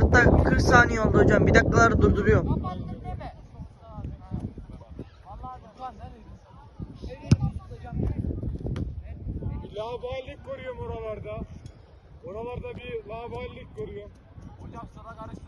40, 40 saniye oldu hocam. Bir dakikaları durduruyorum. Kapattın değil Bir laballik görüyorum oralarda. Oralarda bir laballik görüyorum. Hocam sıra karıştı